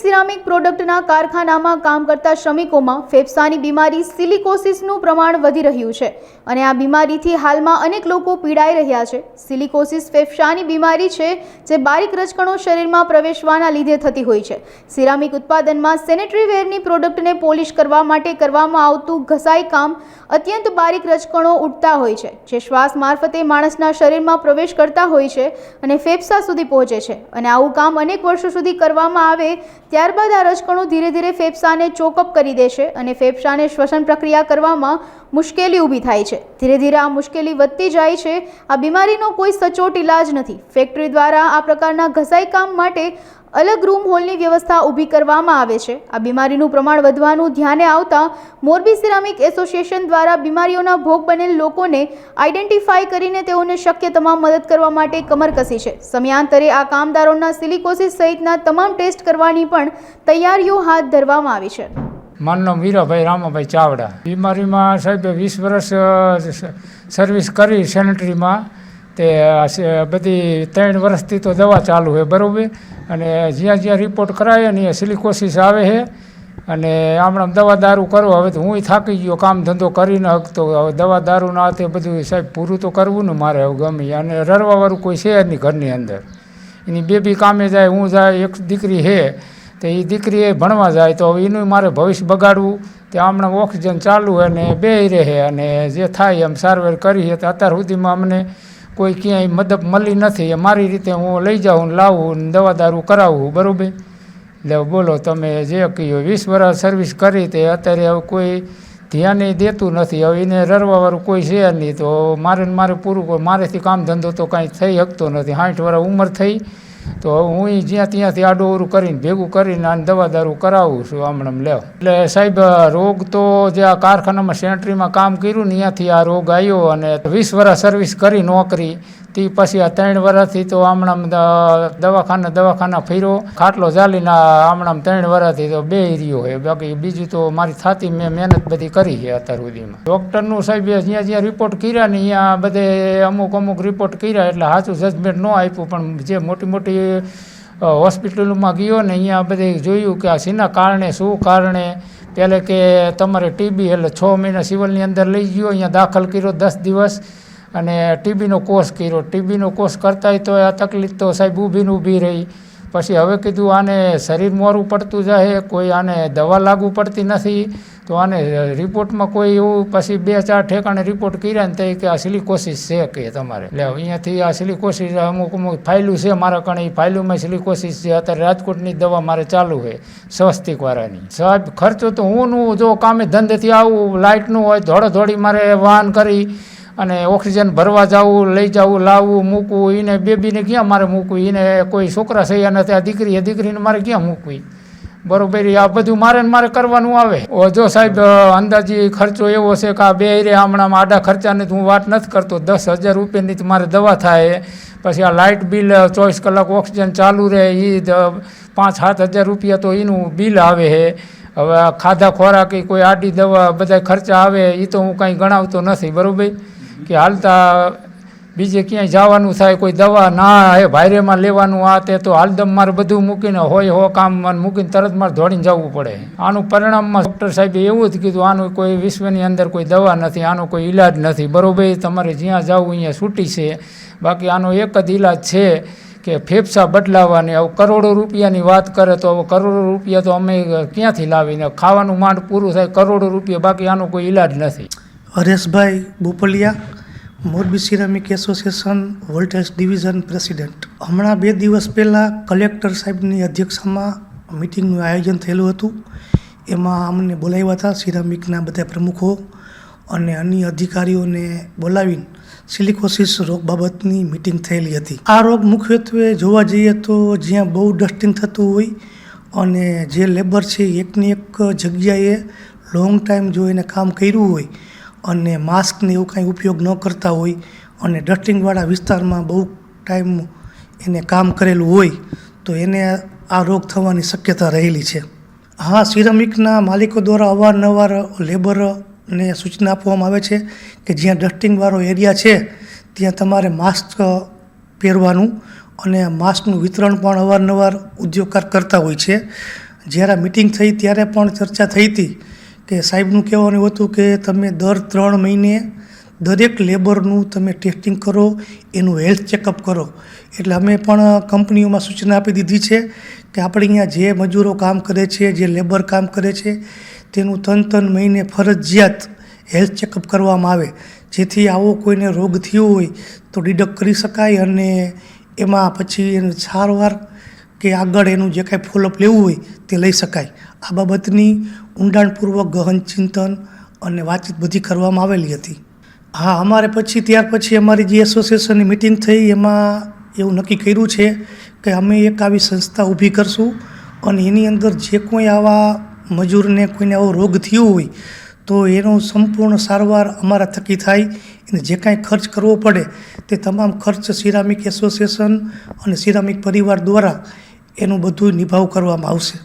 Ceramic પ્રોડક્ટના કારખાનામાં કામ કરતા શ્રમિકોમાં ફેફસાની બીમારી સિલિકોસિસનું પ્રમાણ વધી રહ્યું છે અને આ બીમારીથી હાલમાં અનેક લોકો પીડાઈ રહ્યા છે. સિલિકોસિસ ફેફસાની બીમારી છે જે બારીક રજકણો શરીરમાં પ્રવેશવાના લીધે થતી હોય છે. સિરામિક ઉત્પાદનમાં સેનેટરી વેરની પ્રોડક્ટને પોલિશ કરવા માટે કરવામાં આવતું ઘસાઈ કામ અત્યંત બારીક રજકણો ઉઠતા હોય છે, જે શ્વાસ મારફતે માણસના શરીરમાં પ્રવેશ કરતા હોય છે અને ફેફસા સુધી પહોંચે છે. અને આવું કામ અનેક વર્ષો સુધી કરવામાં આવે ત્યારબાદ આ રજકણો ધીરે ધીરે ફેફસાને ચોકઅપ કરી દેશે અને ફેફસાને શ્વસન પ્રક્રિયા કરવામાં મુશ્કેલી ઊભી થાય છે. ધીરે ધીરે આ મુશ્કેલી વધતી જાય છે. આ બીમારીનો કોઈ સચોટ ઇલાજ નથી. ફેક્ટરી દ્વારા આ પ્રકારના ઘસાઈ કામ માટે અલગ રૂમ હોલની વ્યવસ્થા ઊભી કરવામાં આવે છે. આ બીમારીનું પ્રમાણ વધવાનું ધ્યાને આવતા મોરબી સિરામિક એસોસિએશન દ્વારા બીમારીઓના ભોગ બનેલ લોકોને આઈડેન્ટિફાઈ કરીને તેઓને શક્ય તમામ મદદ કરવા માટે કમર કસી છે. સમયાંતરે આ કામદારોના સિલિકોસિસ સહિતના તમામ ટેસ્ટ કરવાની પણ તૈયારીઓ હાથ ધરવામાં આવી છે. મારું નામ વીરાભાઈ, રામાભાઈ ચાવડા. બીમારીમાં સાહેબ વીસ વર્ષ સર્વિસ કરી સેનેટરીમાં. તે બધી ત્રણ વર્ષથી તો દવા ચાલુ છે, બરાબર? અને જ્યાં જ્યાં રિપોર્ટ કરાવે ને એ સિલિકોસિસ આવે છે. અને હમણાં દવા દારૂ કરો, હવે તો હું થાકી ગયો, કામ ધંધો કરી ન શકતો. હવે દવા દારૂ ના તે બધું સાહેબ પૂરું તો કરવું ને મારે હવે ગમે. અને રડવાવાળું કોઈ છે નહીં ઘરની અંદર. એની બેબી કામે જાય, હું જાય, એક દીકરી છે, તો એ દીકરી એ ભણવા જાય, તો એનું મારે ભવિષ્ય બગાડવું. તે હમણાં ઓક્સિજન ચાલુ હોય અને બે રહે. અને જે થાય એમ સારવાર કરીએ તો અત્યાર સુધીમાં અમને કોઈ ક્યાંય મદદ મળી નથી. એ મારી રીતે હું લઈ જાઉં લાવું દવા દારૂ કરાવું, બરાબર? એટલે બોલો, તમે જે કહ્યું વીસ વર્ષ સર્વિસ કરી તે અત્યારે હવે કોઈ ધ્યાન દેતું નથી. હવે એને રડવાવાળું કોઈ છે નહીં. તો મારે મારે પૂરું મારેથી કામ ધંધો તો કાંઈ થઈ શકતો નથી. સાઠ વર્ષ ઉંમર થઈ તો હું જ્યાં ત્યાંથી આડોવરું કરીને ભેગું કરીને આને દવા દારૂ કરાવું છું હમણાં લેવ એટલે સાહેબ રોગ તો જે આ કારખાનામાં સેન્ટ્રીમાં કામ કર્યું ને ત્યાંથી આ રોગ આવ્યો અને વીસ વર્ષ સર્વિસ કરી નોકરી. તે પછી આ ત્રણ વર્ષથી તો હમણાં દવાખાના દવાખાના ફેર્યો ખાટલો ચાલીને આમણામ ત્રણ વર્ષથી તો બે રહ્યો હોય બાકી બીજું તો મારી થાતી મેં મહેનત બધી કરી છે અત્યાર સુધીમાં. ડૉક્ટરનું સાહેબ જ્યાં જ્યાં રિપોર્ટ કર્યા ને અહીંયા બધે અમુક અમુક રિપોર્ટ કર્યા એટલે સાચું જજમેન્ટ ન આપ્યું, પણ જે મોટી મોટી હોસ્પિટલોમાં ગયો ને અહીંયા બધે જોયું કે આ શેના કારણે, શું કારણે? પહેલે કે તમારે ટીબી એટલે છ મહિના સિવિલની અંદર લઈ ગયો, અહીંયા દાખલ કર્યો દસ દિવસ. અને ટીબીનો કોર્સ કર્યો. ટીબીનો કોર્સ કરતાંય તો આ તકલીફ તો સાહેબ ઊભીને ઊભી રહી. પછી હવે કીધું આને શરીર મોરું પડતું જાય કોઈ આને દવા લાગુ પડતી નથી, તો આને રિપોર્ટમાં કોઈ એવું પછી બે ચાર ઠેકાણે રિપોર્ટ કર્યા ને તે કે આ સિલિકોસિસ છે કે તમારે. એટલે અહીંયાથી આ સિલિકોસિસ અમુક અમુક ફાઇલું છે મારા કણે, એ ફાઇલુમાં સિલિકોસિસ છે. અત્યારે રાજકોટની દવા મારે ચાલુ છે સ્વસ્તિકવાળાની સાહેબ, ખર્ચો તો હું નું જો કામે ધંધેથી આવું લાઇટનું હોય ધોડી મારે વાહન કરી અને ઓક્સિજન ભરવા જવું, લઈ જવું, લાવવું, મૂકવું એને બેબીને ક્યાં મારે મૂકવું? એને કોઈ છોકરા સૈયા નથી આ દીકરી એ દીકરીને મારે ક્યાં મૂકવી? બરોબર આ બધું મારે ને મારે કરવાનું આવે. જો સાહેબ, અંદાજી ખર્ચો એવો છે કે આ બે રે હમણાં આડા ખર્ચાની હું વાત નથી કરતો. દસ હજાર રૂપિયાની મારે દવા થાય. પછી આ લાઇટ બિલ, ચોવીસ કલાક ઓક્સિજન ચાલુ રહે એ પાંચ, સાત હજાર રૂપિયા તો એનું બિલ આવે છે હવે ખાધા ખોરાક કોઈ આડી દવા બધા ખર્ચા આવે એ તો હું કાંઈ ગણાવતો નથી. બરોબર? કે હાલતા બીજે ક્યાંય જવાનું થાય, કોઈ દવા ના એ ભાઈરેમાં લેવાનું આ તે, તો હાલદમ મારે બધું મૂકીને હોય, હો, કામ મૂકીને તરત મારે દોડીને જવું પડે. આનું પરિણામમાં ડૉક્ટર સાહેબે એવું જ કીધું, આનું કોઈ વિશ્વની અંદર કોઈ દવા નથી, આનો કોઈ ઈલાજ નથી. બરોબર તમારે જ્યાં જવું અહીંયા છૂટી છે. બાકી આનો એક જ ઈલાજ છે કે ફેફસા બદલાવાની હવે કરોડો રૂપિયાની વાત કરે તો હવે કરોડો રૂપિયા તો અમે ક્યાંથી લાવીને? ખાવાનું માંડ પૂરું થાય, કરોડો રૂપિયા, બાકી આનો કોઈ ઈલાજ નથી. Hareshbhai Bopaliya, Morbi ceramic association voltage division president. હમણાં બે દિવસ પહેલાં કલેક્ટર સાહેબની અધ્યક્ષતામાં મિટિંગનું આયોજન થયેલું હતું. એમાં અમને બોલાવ્યા હતા સિરામિકના બધા પ્રમુખો અને અન્ય અધિકારીઓને બોલાવીને સિલિકોસિસ રોગ બાબતની મિટિંગ થયેલી હતી. આ રોગ મુખ્યત્વે જોવા જઈએ તો જ્યાં બહુ ડસ્ટિંગ થતું હોય અને જે લેબર છે એકની એક જગ્યાએ લોંગ ટાઈમ જો એને કામ કર્યું હોય અને માસ્કને એવું કાંઈ ઉપયોગ ન કરતા હોય અને ડસ્ટિંગવાળા વિસ્તારમાં બહુ ટાઈમ એને કામ કરેલું હોય, તો એને આ રોગ થવાની શક્યતા રહેલી છે. હા, સિરામિકના માલિકો દ્વારા અવારનવાર લેબરને સૂચના આપવામાં આવે છે કે જ્યાં ડસ્ટિંગવાળો એરિયા છે, ત્યાં તમારે માસ્ક પહેરવાનું અને માસ્કનું વિતરણ પણ અવારનવાર ઉદ્યોગકાર કરતા હોય છે. જ્યારે મિટિંગ થઈ ત્યારે પણ ચર્ચા થઈ હતી કે સાહેબનું કહેવાનું હતું કે તમે દર ત્રણ મહિને દરેક લેબરનું તમે ટેસ્ટિંગ કરો, એનું હેલ્થ ચેકઅપ કરો. એટલે અમે પણ કંપનીઓમાં સૂચના આપી દીધી છે કે આપણે અહીંયા જે મજૂરો કામ કરે છે, જે લેબર કામ કરે છે, તેનું ત્રણ ત્રણ મહિને ફરજિયાત હેલ્થ ચેકઅપ કરવામાં આવે. જેથી આવો કોઈને રોગ થયો હોય તો ડિડક્ટ કરી શકાય અને એમાં પછી એને સારવાર કે આગળ એનું જે કાંઈ ફોલોઅપ લેવું હોય તે લઈ શકાય. આ બાબતની ઊંડાણપૂર્વક ગહન ચિંતન અને વાતચીત બધી કરવામાં આવેલી હતી. હા, અમારે પછી, ત્યાર પછી અમારી જે એસોસિએશનની મિટિંગ થઈ, એમાં એવું નક્કી કર્યું છે કે અમે એક આવી સંસ્થા ઊભી કરશું અને એની અંદર જે કોઈ આવા મજૂરને કોઈને આવો રોગ થયો હોય, તો એનો સંપૂર્ણ સારવાર અમારા થકી થાય. એને જે કાંઈ ખર્ચ કરવો પડે, તે તમામ ખર્ચ સિરામિક એસોસિએશન અને સિરામિક પરિવાર દ્વારા એનું બધું નિભાવ કરવામાં આવશે.